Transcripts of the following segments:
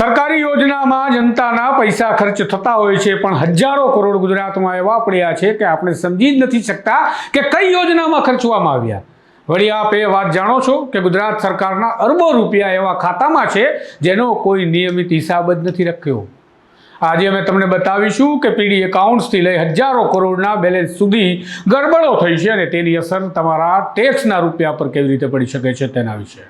સરકારી યોજનામાં જનતાના પૈસા ખર્ચ થતા હોય છે, પણ હજારો કરોડ ગુજરાતમાં એવા પડ્યા છે કે આપણે સમજી જ નથી શકતા કે કઈ યોજનામાં ખર્ચવામાં આવ્યા. વળી આપ એ વાત જાણો છો કે ગુજરાત સરકારના અરબો રૂપિયા એવા ખાતામાં છે, જેનો કોઈ નિયમિત હિસાબ જ નથી રાખ્યો. આજે અમે તમને બતાવીશું કે પીડી એકાઉન્ટ્સથી લઈ હજારો કરોડના બેલેન્સ સુધી ગરબડો થઈ છે અને તેની અસર તમારા ટેક્સના રૂપિયા પર કેવી રીતે પડી શકે છે તેના વિશે.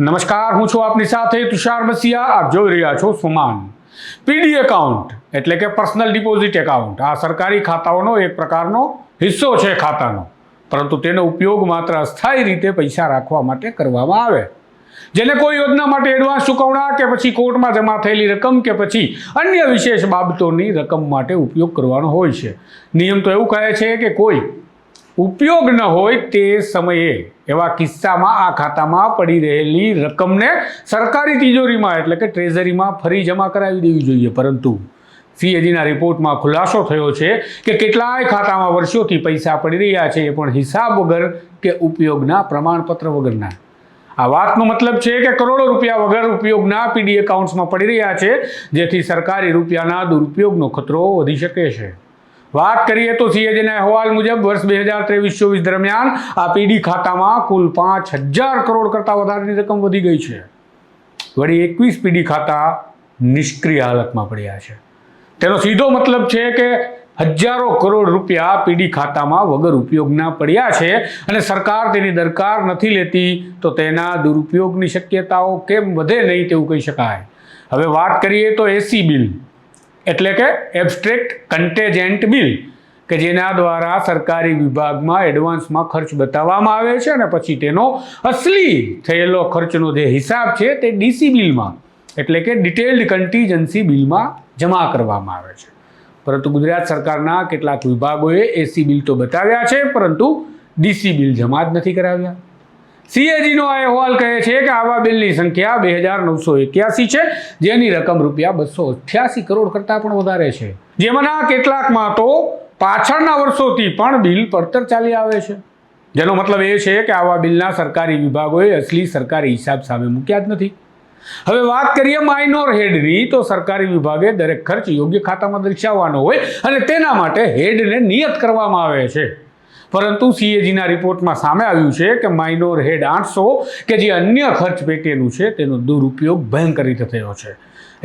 નમસ્કાર, હું છું આપની સાથે તુષાર મસિયા આપ જોઈ રહ્યા છો સુમાન. પીડી એકાઉન્ટ એટલે કે પર્સનલ ડિપોઝિટ એકાઉન્ટ. આ સરકારી ખાતાઓનો એક પ્રકારનો હિસ્સો છે ખાતાનો. પરંતુ તેનો ઉપયોગ માત્ર અસ્થાયી રીતે પૈસા રાખવા માટે કરવામાં આવે. જેને કોઈ યોજના માટે એડવાન્સ ચૂકવણા કે પછી કોર્ટમાં જમા થયેલી રકમ કે પછી અન્ય વિશેષ બાબતોની રકમ માટે ઉપયોગ કરવાનો હોય છે. નિયમ તો એવું કહે છે કે કોઈ ઉપયોગ ન હોય તે સમયે એવા કિસ્સામાં આ ખાતામાં પડી રહેલી રકમને સરકારી તિજોરીમાં એટલે કે ટ્રેઝરીમાં ફરી જમા કરાવી દેવી જોઈએ. પરંતુ સીએજીના રિપોર્ટમાં ખુલાસો થયો છે કે કેટલાય ખાતામાં વર્ષોથી પૈસા પડી રહ્યા છે, એ પણ હિસાબ વગર કે ઉપયોગના પ્રમાણપત્ર વગરના. આ વાતનો મતલબ છે કે કરોડો રૂપિયા વગર ઉપયોગના પીડી એકાઉન્ટ્સમાં પડી રહ્યા છે, જેથી સરકારી રૂપિયાના દુરુપયોગનો ખતરો વધી શકે છે. વાત કરીએ તો સીએજીના અહેવાલ મુજબ વર્ષ બે હજાર ત્રેવીસ ચોવીસ દરમિયાન આ પીડી ખાતામાં કુલ પાંચ હજાર કરોડ કરતાં વધારેની રકમ વધી ગઈ છે. વળી એકવીસ પીડી ખાતા નિષ્ક્રિય હાલતમાં પડ્યા છે. તેનો સીધો મતલબ છે કે હજારો કરોડ રૂપિયા પીડી ખાતામાં વગર ઉપયોગના પડ્યા છે અને સરકાર તેની દરકાર નથી લેતી તો તેના દુરુપયોગની શક્યતાઓ કેમ વધે નહીં તેવું કહી શકાય. હવે વાત કરીએ તો એસી બિલ. એટલે કે એબસ્ટ્રેક્ટ કન્ટેજન્ટ બિલ કે જેના દ્વારા સરકારી વિભાગમાં એડવાન્સમાં ખર્ચ બતાવવામાં આવે છે અને પછી તેનો અસલી થયેલો ખર્ચનો જે હિસાબ છે તે ડીસી બિલમાં, એટલે કે ડિટેલ્ડ કન્ટીજન્સી બિલમાં જમા કરવામાં આવે છે. પરંતુ ગુજરાત સરકારના કેટલાક વિભાગોએ એસી બિલ તો બતાવ્યા છે, પરંતુ ડીસી બિલ જમા જ નથી કરાવ્યા. સીએજીનો અહેવાલ કહે છે કે આવા બિલની સંખ્યા બે હજાર નવસો એક્યાસી છે, જેની રકમ રૂપિયા બસો અઠ્યાસી કરોડ કરતાં પણ વધારે છે. જેમાંના કેટલાકમાં તો પાછળના વર્ષોથી પણ બિલ પડતર ચાલી આવે છે. જેનો મતલબ એ છે કે આવા બિલના સરકારી વિભાગોએ અસલી સરકારી હિસાબ સામે મૂક્યા જ નથી. હવે વાત કરીએ માઇનોર હેડની તો સરકારી વિભાગે દરેક ખર્ચ યોગ્ય ખાતામાં દર્શાવવાનો હોય અને તેના માટે હેડને નિયત કરવામાં આવે છે. પરંતુ સીએજીના રિપોર્ટમાં સામે આવ્યું છે કે માઇનોર હેડ આઠસો કે જે અન્ય ખર્ચ પેટેનું છે તેનો દુરુપયોગ ભયંકર રીતે થયો છે.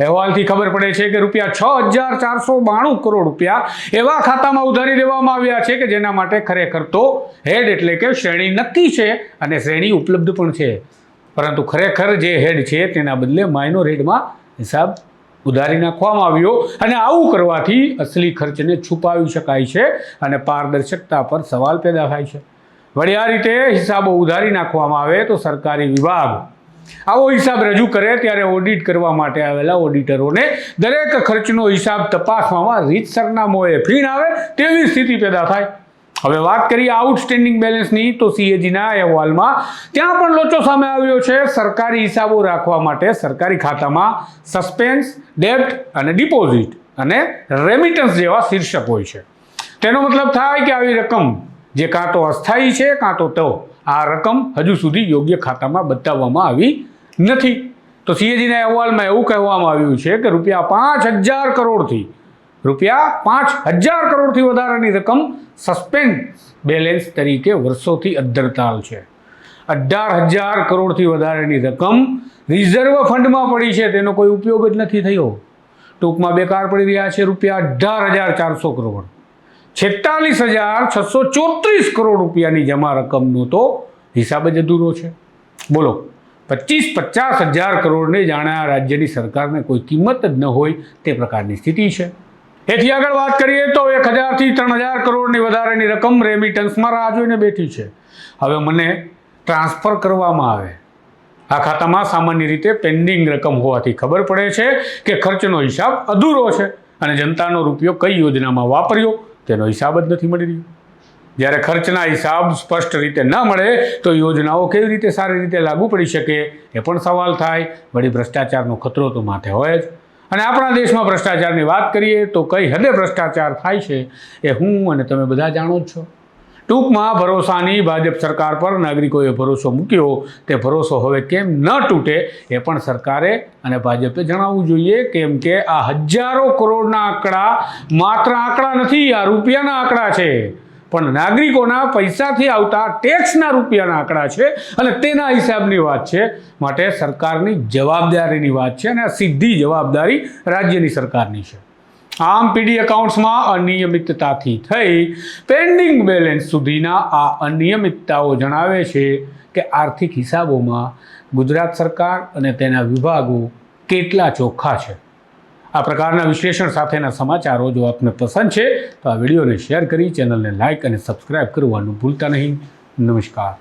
અહેવાલથી ખબર પડે છે કે રૂપિયા છ હજાર ચારસો બાણું કરોડ રૂપિયા એવા ખાતામાં ઉધારી દેવામાં આવ્યા છે કે જેના માટે ખરેખર તો હેડ એટલે કે શ્રેણી નક્કી છે અને શ્રેણી ઉપલબ્ધ પણ છે. પરંતુ ખરેખર જે હેડ છે તેના બદલે માઇનોર હેડમાં હિસાબ ઉધારી નાખવામાં આવ્યો અને આવું કરવાથી અસલી ખર્ચને છુપાવી શકાય છે અને પારદર્શકતા પર સવાલ પેદા થાય છે. વળી આ રીતે હિસાબો ઉધારી નાખવામાં આવે તો સરકારી વિભાગ આવો હિસાબ રજૂ કરે ત્યારે ઓડિટ કરવા માટે આવેલા ઓડિટરોને દરેક ખર્ચનો હિસાબ તપાસવામાં રીત મોએ ફીણ આવે તેવી સ્થિતિ પેદા થાય. હવે વાત કરીએ આઉટસ્ટેન્ડિંગ બેલેન્સની તો સીએજીના અહેવાલમાં ત્યાં પણ લોચો સામે આવ્યો છે. સરકારી હિસાબો રાખવા માટે સરકારી ખાતામાં સસ્પેન્સ ડેપ્ટ અને ડિપોઝિટ અને રેમિટન્સ જેવા શીર્ષક હોય છે. તેનો મતલબ થાય કે આવી રકમ જે કાં તો અસ્થાયી છે, કાં તો તો આ રકમ હજુ સુધી યોગ્ય ખાતામાં બતાવવામાં આવી નથી. તો સીએજીના અહેવાલમાં એવું કહેવામાં આવ્યું છે કે રૂપિયા પાંચ હજાર કરોડથી રૂપિયા પાંચ હજાર કરોડથી વધારાની રકમ સસ્પેન્સ બેલેન્સ તરીકે વર્ષોથી અદ્ધરતાલ છે. અઢાર હજાર કરોડથી વધારેની રકમ રિઝર્વ ફંડમાં પડી છે. તેનો કોઈ ઉપયોગ જ નથી થયો. ટૂંકમાં બેકાર પડી રહ્યા છે. રૂપિયા અઢાર હજાર ચારસો કરોડ. છેતાલીસ હજાર છસો ચોત્રીસ કરોડ રૂપિયાની જમા રકમનો તો હિસાબ જ અધૂરો છે. બોલો, પચીસ પચાસ હજાર કરોડને જાણે આ રાજ્યની સરકારને કોઈ કિંમત જ ન હોય તે પ્રકારની સ્થિતિ છે. એથી આગળ વાત કરીએ તો એક હજારથી ત્રણ હજાર કરોડની વધારેની રકમ રેમિટન્સમાં રાહ જોઈને બેઠી છે. હવે મને ટ્રાન્સફર કરવામાં આવે. આ ખાતામાં સામાન્ય રીતે પેન્ડિંગ રકમ હોવાથી ખબર પડે છે કે ખર્ચનો હિસાબ અધૂરો છે અને જનતાનો રૂપિયો કઈ યોજનામાં વાપર્યો તેનો હિસાબ જ નથી મળી રહ્યો. જ્યારે ખર્ચના હિસાબ સ્પષ્ટ રીતે ન મળે તો યોજનાઓ કેવી રીતે સારી રીતે લાગુ પડી શકે એ પણ સવાલ થાય. વળી ભ્રષ્ટાચારનો ખતરો તો માથે હોય જ. અને આપણા દેશમાં ભ્રષ્ટાચારની વાત કરીએ તો કઈ હદે ભ્રષ્ટાચાર થાય છે એ હું અને તમે બધા જાણો જ છો. ટૂંકમાં ભરોસાની ભાજપ સરકાર પર નાગરિકોએ ભરોસો મૂક્યો. તે ભરોસો હવે કેમ ન તૂટે એ પણ સરકારે અને ભાજપે જણાવવું જોઈએ કેમ કે આ હજારો કરોડના આંકડા માત્ર આંકડા નથી, આ રૂપિયાના આંકડા છે. પણ નાગરિકોના પૈસાથી આવતા ટેક્સના રૂપિયાના આંકડા છે અને તેના હિસાબની વાત છે. માટે સરકારની જવાબદારીની વાત છે અને આ સીધી જવાબદારી રાજ્યની સરકારની છે. આમ પીડી એકાઉન્ટ્સમાં અનિયમિતતાથી થઈ પેન્ડિંગ બેલેન્સ સુધીના આ અનિયમિતતાઓ જણાવે છે કે આર્થિક હિસાબોમાં ગુજરાત સરકાર અને તેના વિભાગો કેટલા ચોખ્ખા છે. આ પ્રકારના વિશ્લેષણ સાથેના સમાચારો જો આપને પસંદ છે, તો આ વિડીયોને શેર કરી, ચેનલને લાઇક અને સબસ્ક્રાઇબ કરવાનું ભૂલતા નહીં. નમસ્કાર.